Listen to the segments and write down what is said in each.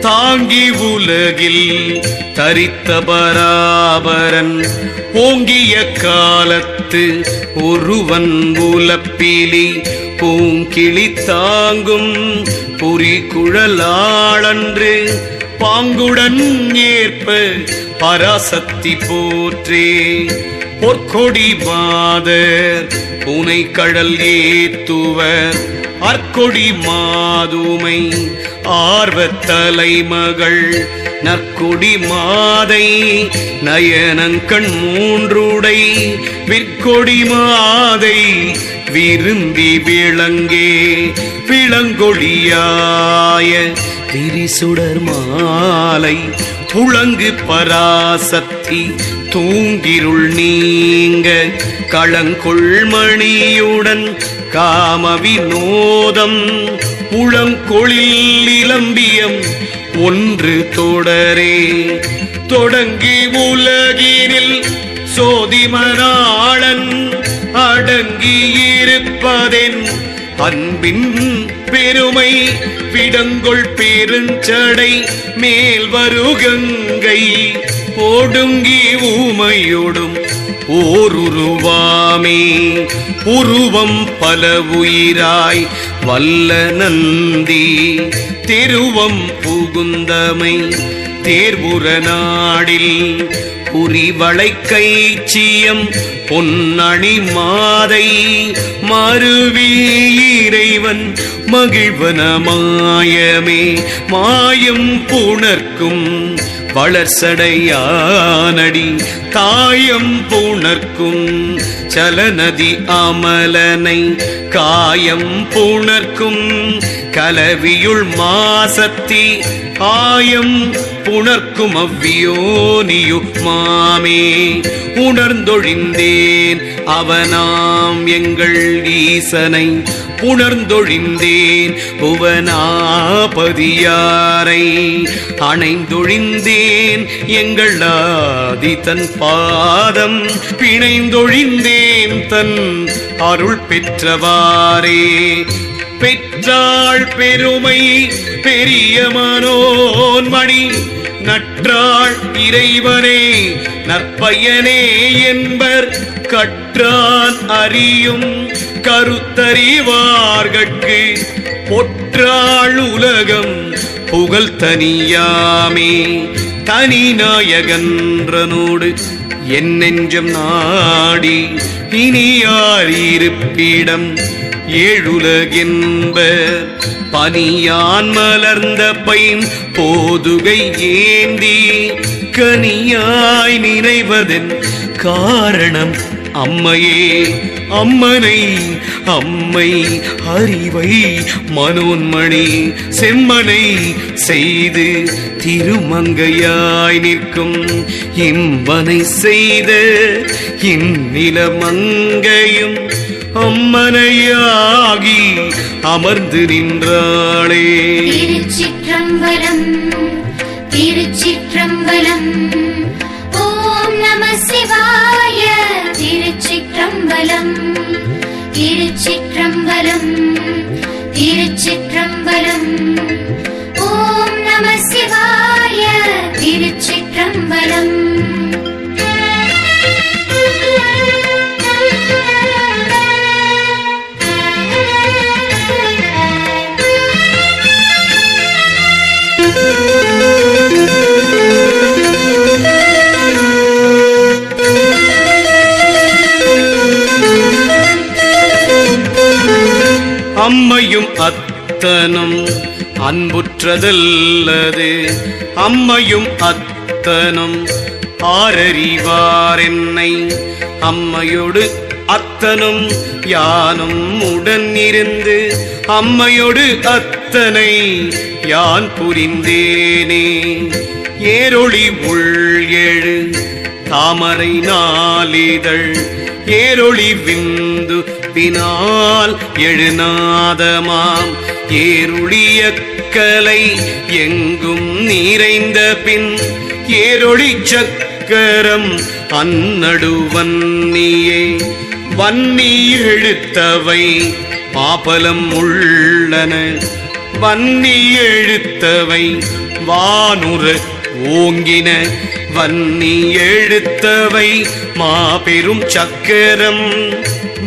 தாங்கி உலகில் தரித்த பராபரன் ஓங்கிய காலத்து ஒருவன் உலப்பிலி பூங்கிளி தாங்கும் புரி குழலாளன்று பாங்குடன் ஏற்ப பராசக்தி போற்றே. பொற்கொடி மாதர் புனை கடல் ஏத்துவர் அற்கொடி மாதுமை ஆர்வத் தலைமகள் நற்கொடி மாதை நயனங்கண் மூன்றுடை விற்கொடி மாதை விரும்பி விளங்கே விளங்கொழியாய திரிசுடர் மாலை துளங்கு பராசக்தி தூங்கிருள் நீங்க களங்கொள்மணியுடன் காம வினோதம் உளங்கொழில் இளம்பியம் ஒன்று தொடரே. தொடங்கி உலகினில் சோதிமனாளன் அடங்கியிருப்பதென் அன்பின் பெருமை விடங்கொள் பெருஞ்சடை மேல் வருகங்கை ஓடுங்கி ஊமையொடும் ஓருருவாமே. உருவம் பல உயிராய் வல்ல நந்தி. திருவம் புகுந்தமை தேர்வுற நாடில். புரிவளை கைச்சியம் பொன்னணி மாதை. மருவி இறைவன் மகிழ்வன மாயமே மாயம் புணர்க்கும் வளர்சடையானடி காயம் புணர்க்கும் சலநதி அமலனை காயம் புணர்க்கும் கலவியுள் மாசத்தி ஆயம் புணர்க்கும் அவ்வியோனியு மாமே. உணர்ந்தொழிந்தேன் அவனாம் எங்கள் ஈசனை புணர்ந்தொழிந்தேன் புவனாபதியாரை. அணைந்தொழிந்தேன் எங்கள் ஆதி தன் பாதம். பிணைந்தொழிந்தேன் தன் அருள் பெற்றவாரே பெற்றாள் பெருமை பெரிய மனோன்மணி. நற்றாள் இறைவனே நற்பயனே என்பர். கற்றான் அறியும் கருத்தறிவார்கட்கு. பொற்றாள் உலகம் புகழ் தனியாமே தனி நாயகன்றனோடு என் நெஞ்சம் நாடி இனியார் இருப்பிடம். ஏழுலகென்ப பனியான் மலர்ந்த பைன் போதுகை ஏந்தி. கனியாய் நினைவதன் காரணம் அம்மையே. அம்மனை அம்மை அறிவை மனோன்மணி செம்மனை செய்து திருமங்கையாய் நிற்கும் இம்பனை செய்த இந்நிலமங்கையும் அம்மனையாகி அமர்ந்து நின்றாளே. திருச்சிற்றம்பலம் திருச்சிற்றம்பலம். அத்தனும் அன்புற்றதல்லது. அம்மையும் அத்தனும் ஆரறிவார் என்னை அம்மையோடு அத்தனும் யானும் உடன் இருந்து அம்மையோடு அத்தனை யான் புரிந்தேனே. ஏரொளி உள் எழு தாமரை நாளிதழ் ஏரொளி விந்து பினால் எழுநாதமாம். ஏருளிய கலை எங்கும் நிறைந்த பின் ஏரொளி சக்கரம் அந்நடு வன்னியே. வன்னி எழுத்தவை பாபலம் உள்ளன. வன்னி எழுத்தவை வானுர ஓங்கின வன்னி எழுத்தவை மாபெரும் சக்கரம்.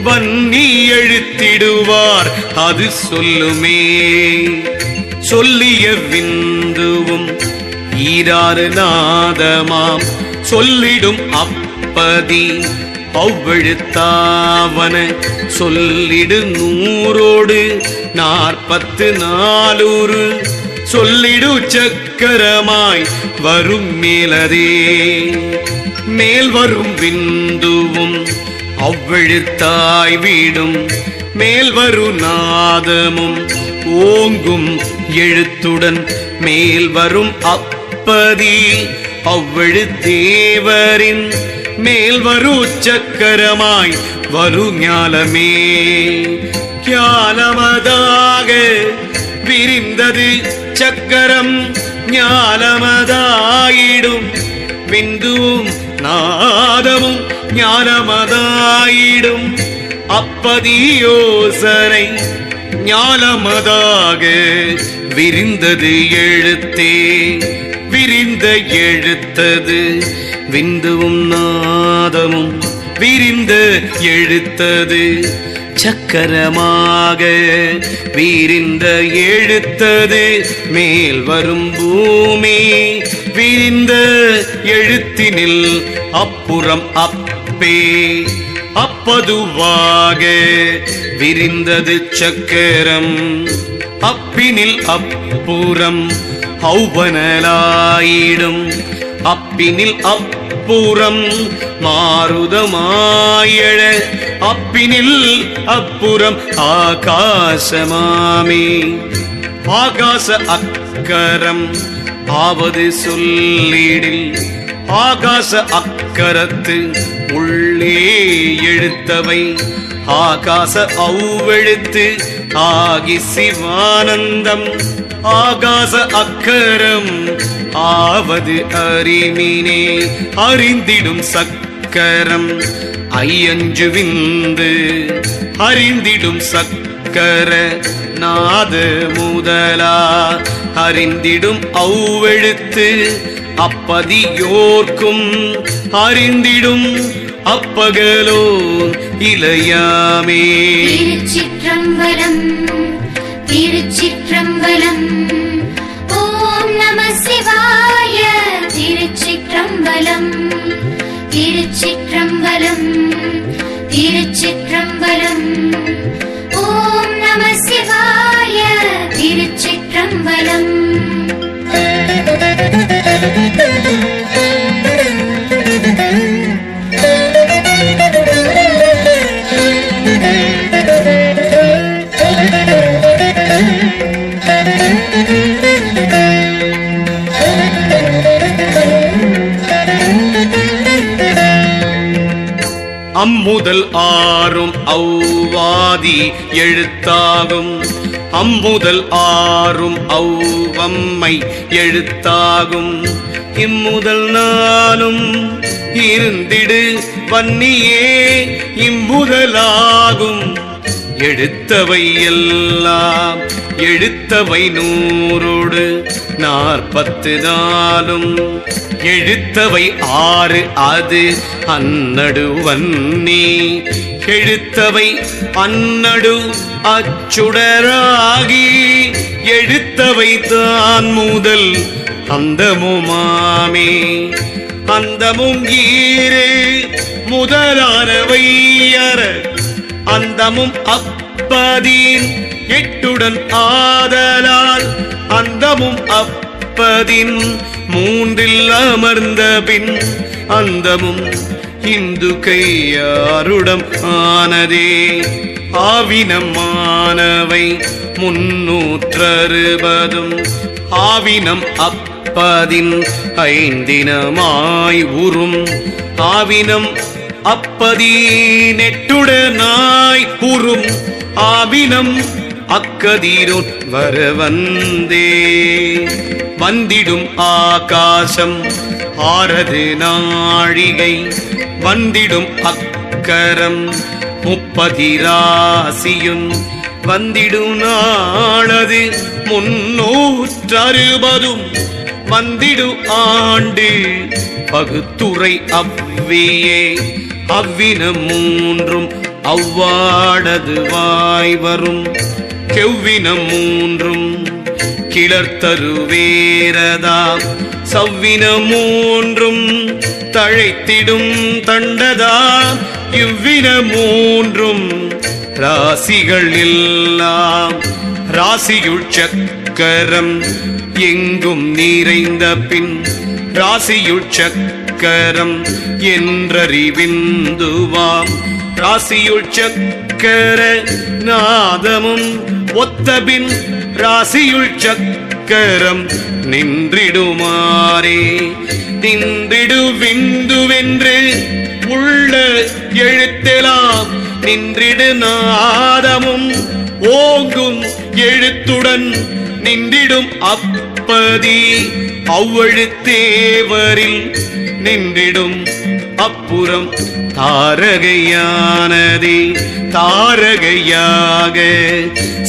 வன்னி எழுத்திடுவார் அது சொல்லுமே. சொல்லிய விந்துவும் ஈராறு நாதமாம். சொல்லிடும் அப்பதி அவ்வெழுத்தாவன சொல்லிடு நூறோடு நாற்பத்து நாலூறு. சொல்லிடு சக்கரமாய் வரும் மேலதே. மேல் வரும் விந்துவும் அவ்வழுத்தாய் வீடும். மேல் வரு நாதமும் ஓங்கும் எழுத்துடன். மேல் வரும் அப்பதி அவ்வழு தேவரின். மேல் வரு சக்கரமாய் வரு ஞாலமே ஞானமதாக விரிந்தது சக்கரம் ஞானமதாயிடும். விந்துவும் நாதமும் ஞானமதாயிடும். அப்பதியோசனை ஞானமதாக விரிந்தது எழுத்தே. விரிந்த எழுத்தது விந்துவும் நாதமும் விரிந்த எழுத்தது. சக்கரமாக வீரிந்த எழுத்தது மேல் வரும் பூமி. விரிந்த எழுத்தினில் அப்புறம் அப்பே. அப்பதுவாக விரிந்தது சக்கரம். அப்பினில் அப்புறம் ஹௌவனலாயிடும் அப்பினில் அப்புறம் மாறுதமாயழ அப்பினில் அப்புறம் ஆகாசமாமே. ஆகாச அக்கரம் ஆவது சொல்லீடில் ஆகாச அக்கரத்து உள்ளே எழுத்தவை. ஆகாச அவ்வெழுத்து ஆகி சிவானந்தம். ஆகாச அக்கரம் ஆவது அறிமினே அறிந்திடும் சக்கரம். ஐயஞ்சு விந்து அறிந்திடும் சக்கர நாத முதலா. அறிந்திடும் அவ்வெழுத்து அப்பதியோர்க்கும் அறிந்திடும் அப்பகலோ இளையாமே. திருச்சிற்றம்பலம் திருச்சிற்றம்பலம். திருச்சிற்றம்பலம் அம்முதல் ஆறும் ஔவாதி எழுத்தாகும். அம்முதல் ஆறும் ஔவம்மை எழுத்தாகும். இம்முதல் நாளும் இருந்திடு வன்னியே இம்முதலாகும். எடுத்தவை எல்லாம் எழுத்தவை நூறோடு நாற்பத்து நாளும் எழுத்தவை ஆறு அது அந்நடுவன் நீ எழுத்தவை அன்னடு அச்சுடராகி எழுத்தவை தான் முதல் அந்தமுமாமே. அந்தமும் ஈரே முதலானவை அந்தமும் அப்பதீன் எட்டுடன் ஆதலால் அந்தமும் அப்பதின் மூன்றில் அமர்ந்த பின் அந்தமும் இந்து கையாருடம் ஆனதே. ஆவினமானவை முன்னூற்றறுபதும். ஆவினம் அப்பதின் ஐந்தினமாய் உறும். ஆவினம் அப்பதி நெட்டுடனாய் உறும். ஆவினம் அக்கதிரோன் வர வந்தே வந்திடும் ஆகாசம் ஆரது நாழிகை. வந்திடும் அக்கரம் முப்பதிராசியும் வந்திடும் நாளது முன்னூற்றறுபதும் வந்திடும் ஆண்டு பகுத்துறை அவ்வியே. அவ்வின மூன்றும் அவ்வாடது வாய் வரும் கெவ்வின மூன்றும் கிளர்த்தருவேரதா சவ்வின மூன்றும் தழைத்திடும் தண்டதா? இவ்வின மூன்றும் ராசிகள் எல்லாம் ராசியுள் சக்கரம் எங்கும் நிறைந்த பின் ராசியுள் சக்கரம் என்றறிவிந்துவாம். ராசியுள் சக்கர நாதமும் ஒத்தபின் ராசியுள் சக்கரம் நின்றிடுமாறே. நின்றிடு விந்துவென்று உள்ள எழுத்தெலாம் நின்றிடு நாதமும் ஓங்கும் எழுத்துடன் நின்றிடும் அப்பதி அவ்வழுத்தேவரில் நின்றிடும் அப்புறம் தாரகையானதே. தாரகையாக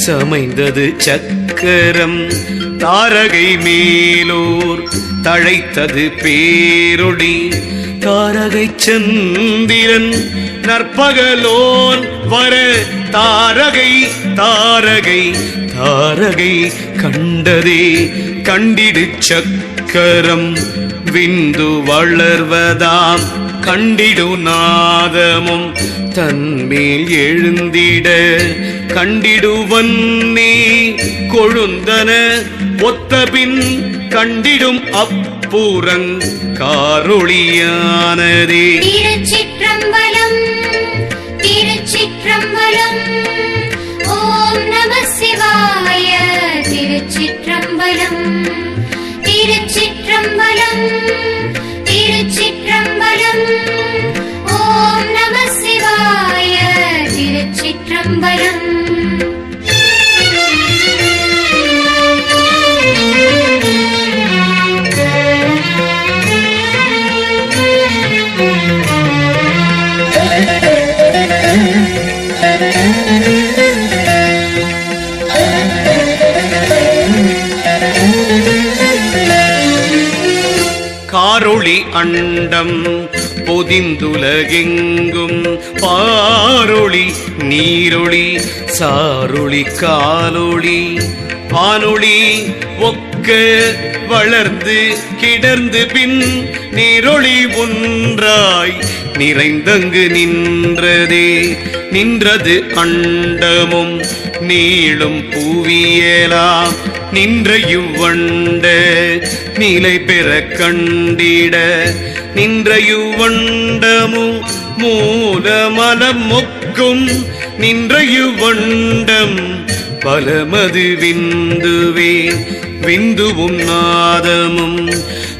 சமைந்தது சக்கரம். தாரகை மேலோர் தழைத்தது பேரொடி. தாரகை சந்திரன் நற்பகலோன் வர தாரகை தாரகை தாரகை கண்டதே. கண்டிடு சக்கரம் விந்து வளர்வதாம். கண்டிடு நாதமும் தன்மேல் எழுந்திட. கண்டிடுவன்னே கொழுந்தன ஒத்தபின் கண்டிடும் அப்புறங் காரொளியானதே. திருச்சிற்றம்பலம் திருச்சிற்றம்பலம் ஓம் நம சிவாய திருச்சிற்றம்பலம் திருச்சிற்றம்பலம் திருச்சிற்றம்பலம் ஓம் நம சிவாய திருச்சிற்றம்பலம். ஒளி அண்டம் பொதிந்துலகெங்கும் பாரொளி நீரொளி சாரொளி காலொளி. வானொளி ஒக்க வளர்ந்து கிடர்ந்து பின் நீரொளி ஒன்றாய் நிறைந்தங்கு நின்றதே. நின்றது அண்டமும் நீளும் புவியலாம் நின்ற இவ்வண்ட நிலை பெற கண்டிட. நின்ற இவ்வண்டமு மூலமலம் மொக்கும். நின்ற இவ்வண்டம் பலமது விந்துவே. விந்துவும் நாதமும்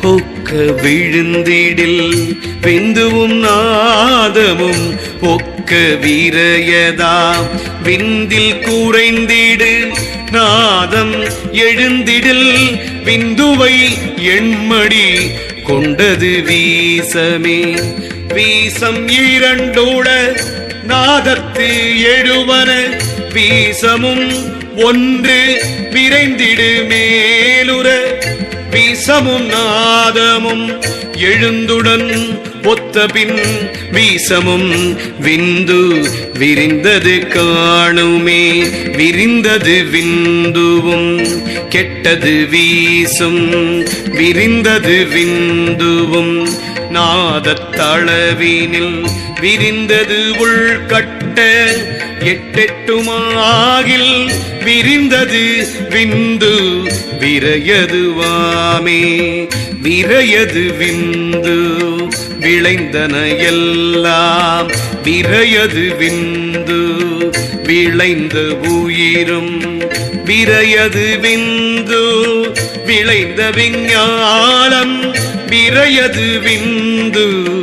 ஒக்க விழுந்திடில். விந்துவும் நாதமும் ஒக்க வீரயதா விந்தில் குறைந்திடு. நாதம் எழுந்திடில் விந்துவை எண்மடி கொண்டது வீசமே. வீசம் இரண்டோட நாதத்து எழுவன. வீசமும் ஒன்று விரைந்திடு மேலுற. வீசமும் நாதமும் எழுந்துடன் ஒத்த பின் வீசமும் விந்து விரிந்தது காணுமே. விரிந்தது விந்துவும் கெட்டது வீசும். விரிந்தது விந்துவும் நாதத்தளவினில் விரிந்தது உள்கட்ட எட்டெட்டுமாகில் விரிந்தது விந்து விரையதுவாமே விரையது விந்து விளைந்தன எல்லாம். விரையது விந்து விளைந்த உயிரும். விரையது விந்து விளைந்த விஞ்ஞானம். விரையது விந்து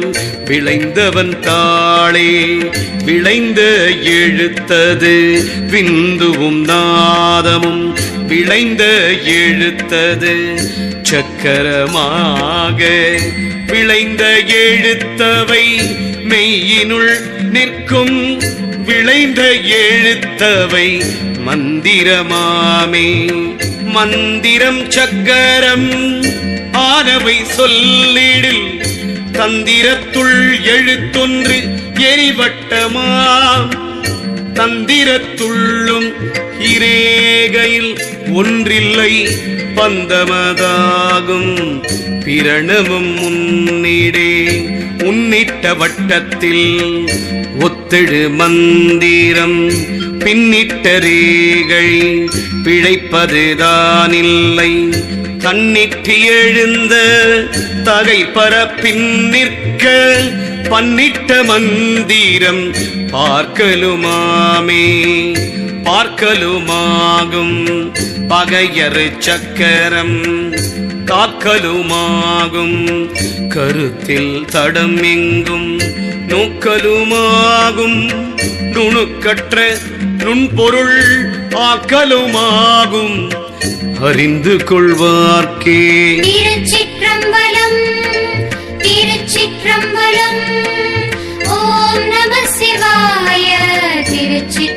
விளைந்தவன் தாளே. விளைந்த எழுத்தது விந்துவும் நாதமும். விளைந்த எழுத்தது சக்கரமாக. விளைந்த எழுத்தவை மெய்யினுள் நிற்கும். விளைந்த எழுத்தவை மந்திரமாமே. மந்திரம் சக்கரம் ஆனவை சொல்லிடில் தந்திரத்துள் எழுத்தொன்று எரிவட்டமாம். தந்திரத்துள்ளும் இரேகையில் ஒன்றில்லை பந்தமதாகும். பிரணமும் முன்னிடே உன்னிட்ட வட்டத்தில் ஒத்திடு மந்திரம். பின்னிட்ட ரேகை பிழைப்பதுதானில்லை தன்னிட்டு எழுந்த தகை பரப்பின் நிற்க பன்னிட்ட மந்திரம் பார்க்கலுமாமே. பார்க்கலுமாகும். பகையறு சக்கரம் காக்கலுமாகும். கருத்தில் தடம் எங்கும் நோக்கலுமாகும். நுணுக்கற்ற நுண்பொருள் ஆக்கலுமாகும். அறிந்து கொள்வார்க்கே. திருச்சிற்றம்பலம் திருச்சிற்றம்பலம். ஓம் நம சிவாய திருச்சி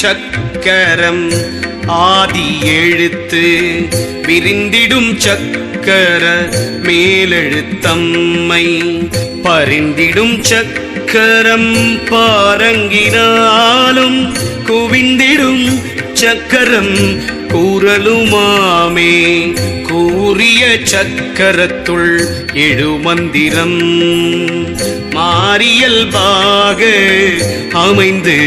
சக்கரம் ஆதி எழுத்து விரிந்திடும் சக்கர மேலெழுத்தம்மை பரிந்திடும் சக்கரம் பாரங்கினாலும் குவிந்திடும் சக்கரம் கூறலுமாமே. கூறிய சக்கரத்துள் எழுமந்திரம் மாரியல்பாக அமைந்து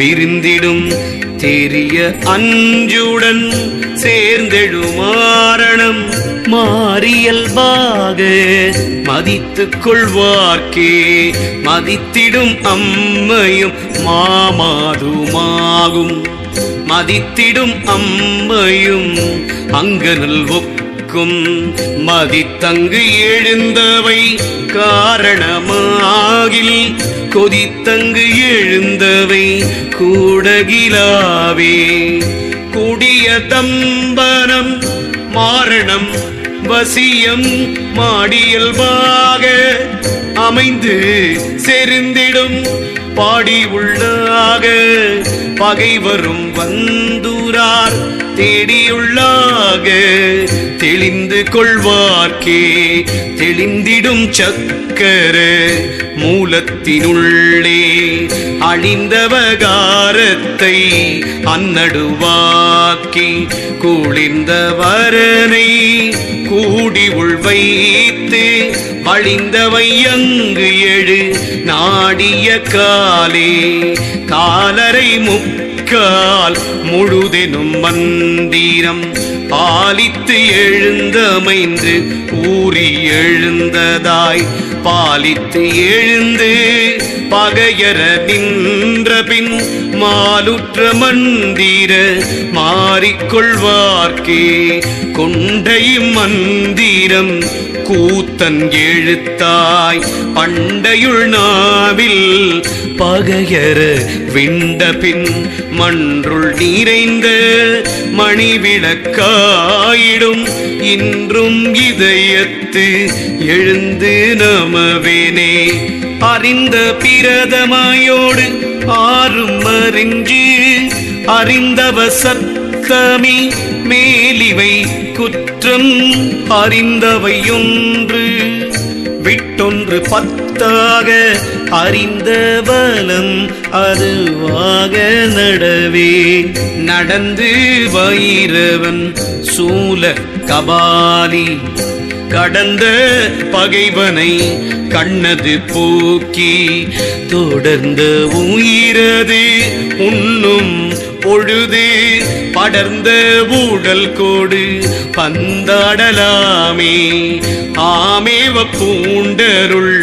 பிரிந்திடும் தெரிய அஞ்சுடன் சேர்ந்தெழுமாரணம் மாறியல்பாக மதித்துக் கொள்வார்க்கே. மதித்திடும் அம்மையும் மாமாதுமாகும். மதித்திடும் அம்மையும் அங்கனல் ஒக்கும். மதித்தங்கு எழுந்தவை காரணமாகில் கொதித்தங்கு எழுந்தவை கூடகிலாவே. குடிய தம்பனம் மாரணம் வசியம் மாடியல்பாக அமைந்து செறிந்திடும் பாடி உள்ளாக. பகைவரும் வந்துரார் தேடியுள்ளாக தெளிந்து கொள்வார்க்கே தெளிந்திடும் சக்கர மூலத்தினுள்ளே. அழிந்தவகாரத்தை அன்னடுவாக்கி குளிர்ந்த வரனை கூடி உள்வைத்து வழிந்தவை அங்கு எழு நாடிய காலே. காலரை முக்கால் முழுதெனும் மந்திரம் பாலித்து எழுந்தமைந்து ஊறி எழுந்ததாய். பாலித்து எழுந்து பகையர நின்ற பின் மாலுற்ற மந்திர மாறிக்கொள்வார்க்கே. கொண்டை மந்திரம் கூத்தன் எழுத்தாய். பண்டையுள் நாவில் பகையர விண்டபின் மன்றுள் நிறைந்த மணிவிளக்காயிடும். இன்றும் இதயத்து எழுந்து நமவேனே. அறிந்த பிரதமாயோடு ஆறும் அறிஞ்சு அறிந்தவ சத்தமி மேலிவை குற்றம் அறிந்தவையொன்று. விட்டொன்று பத்தாக அறிந்த பலம் அதுவாக நடவே. நடந்து வைரவன் சூல கபாலி கடந்த பகைவனை கண்ணது போக்கி தொடர்ந்த உயிரது உண்ணும் பொழுது படர்ந்த ஊடல் கோடு பந்தாடலாமே. ஆமேவ பூண்டருள்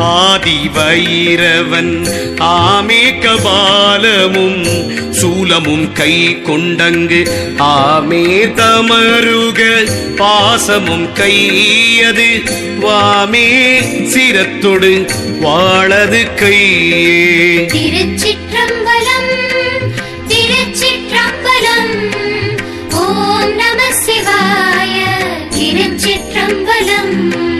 ஆதி வைரவன் ஆமே கபாலமும் சூலமும் கை கொண்டங்கு. ஆமே தமருக பாசமும் கையது. வாமே சிரத்தொடு வாழது கையே. திருச்சிற்றம்பலம் திருச்சிற்றம்பலம் ஓம் நம சிவாய. திருச்சிற்றம்பலம்.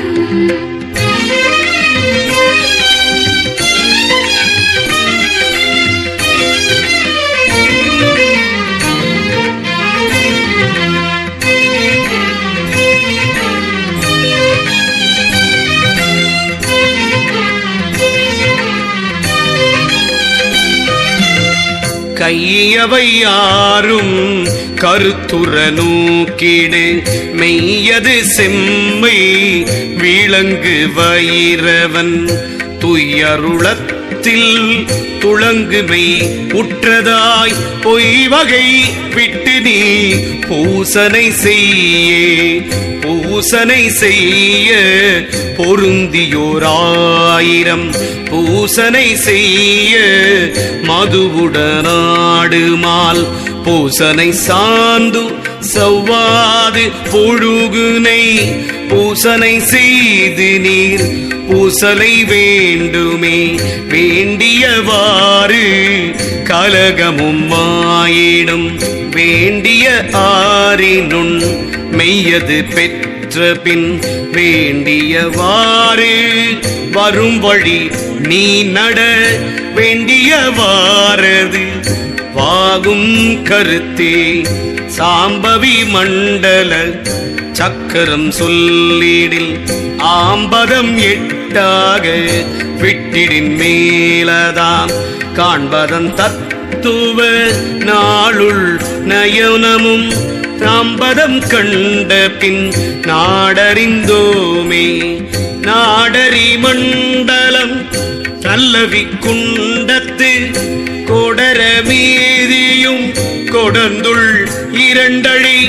கையவை யாரும் கருத்துற நோக்கிடு மெய்யது செம்மை விளங்கு வைரவன் துயருளத்தில் துளங்குமை உற்றதாய் பொய் வகை விட்டு நீ பூசனை செய்யே பூசனை செய்ய பொருந்தியோராயிரம். பூசனை செய்ய மதுவுடனாடுமால் பூசனை சாந்து செவ்வாது பொழுகுனை பூசனை செய்து நீர் பூசலை வேண்டுமே வேண்டியவாறு கலகமும் மாயிடும் வேண்டிய ஆறினுண் மெய்யது பெற்ற பின் வேண்டியவாறு வரும் வழி நீ நட வேண்டியவாரது வாகும் கருத்தே சாம்பவி மண்டல சக்கரம் சொல்லிடில் ஆம்பதம் எட்டு விட்டாக விட்டிடின் மேலதாம் காண்பதன் தத்துவ நாளுள் நயனமும் தாம்பதம் கண்ட பின் நாடறிந்தோமே. நாடரி மண்டலம் நல்லவி குண்டத்து கொடர மீதியும் கொடந்துள் இரண்டழி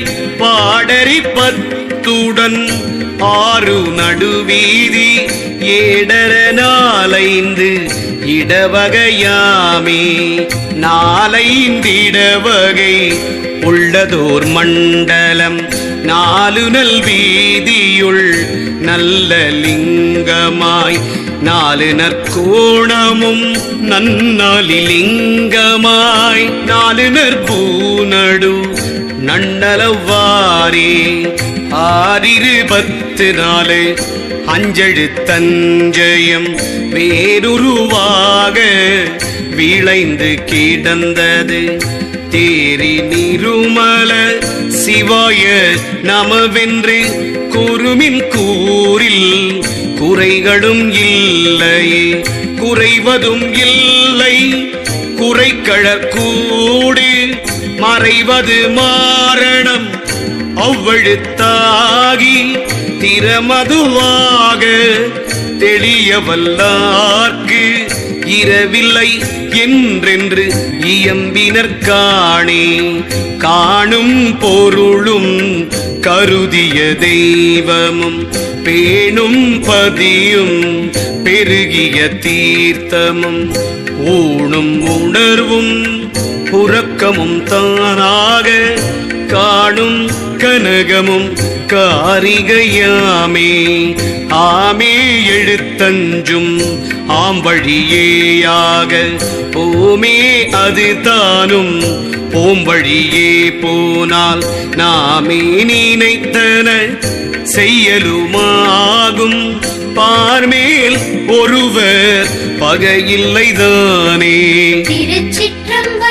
பாடரி பத்துடன் ஆறு நடுவீதி ஏடர நாலைந்து இடவகையாமே நாலைந்திடவகை உள்ளதோர் மண்டலம் நாலு நல் வீதியுள் நல்ல லிங்கமாய் நாலு நற்கோணமும் நன்னாலி லிங்கமாய் நாலு நற்பூநடு நண்டலவாரே ஆறிரு பத்து நாலு அஞ்செழு தஞ்சயம் வேறுருவாக விளைந்து கிடந்தது. தேரி நிருமல சிவாய நமவென்று குருமின் கூறில் குறைகளும் இல்லை குறைவதும் இல்லை. குறைக்கழற்கூடு மறைவது மாரணம். அவ்வழுத்தாகி நிறமதுவாக தெளிய வல்லார்க்கு இரவில்லை என்றென்று இயம்பினர் காணே. காணும் பொருளும் கருதிய தெய்வமும் பேணும் பதியும் பெருகிய தீர்த்தமும் ஊணும் உணர்வும் உறக்கமும் தானாக காணும் கனகமும் காரிகையாமே. ஆமே எழுத்தஞ்சும் ஆம் வழியேயாக போமே அது தானும் போம் வழியே போனால் நாமே நினைத்தன செய்யலுமாகும் பார்மேல் ஒருவர் பகையில்லைதானே. திருச்சிற்றம்பலம்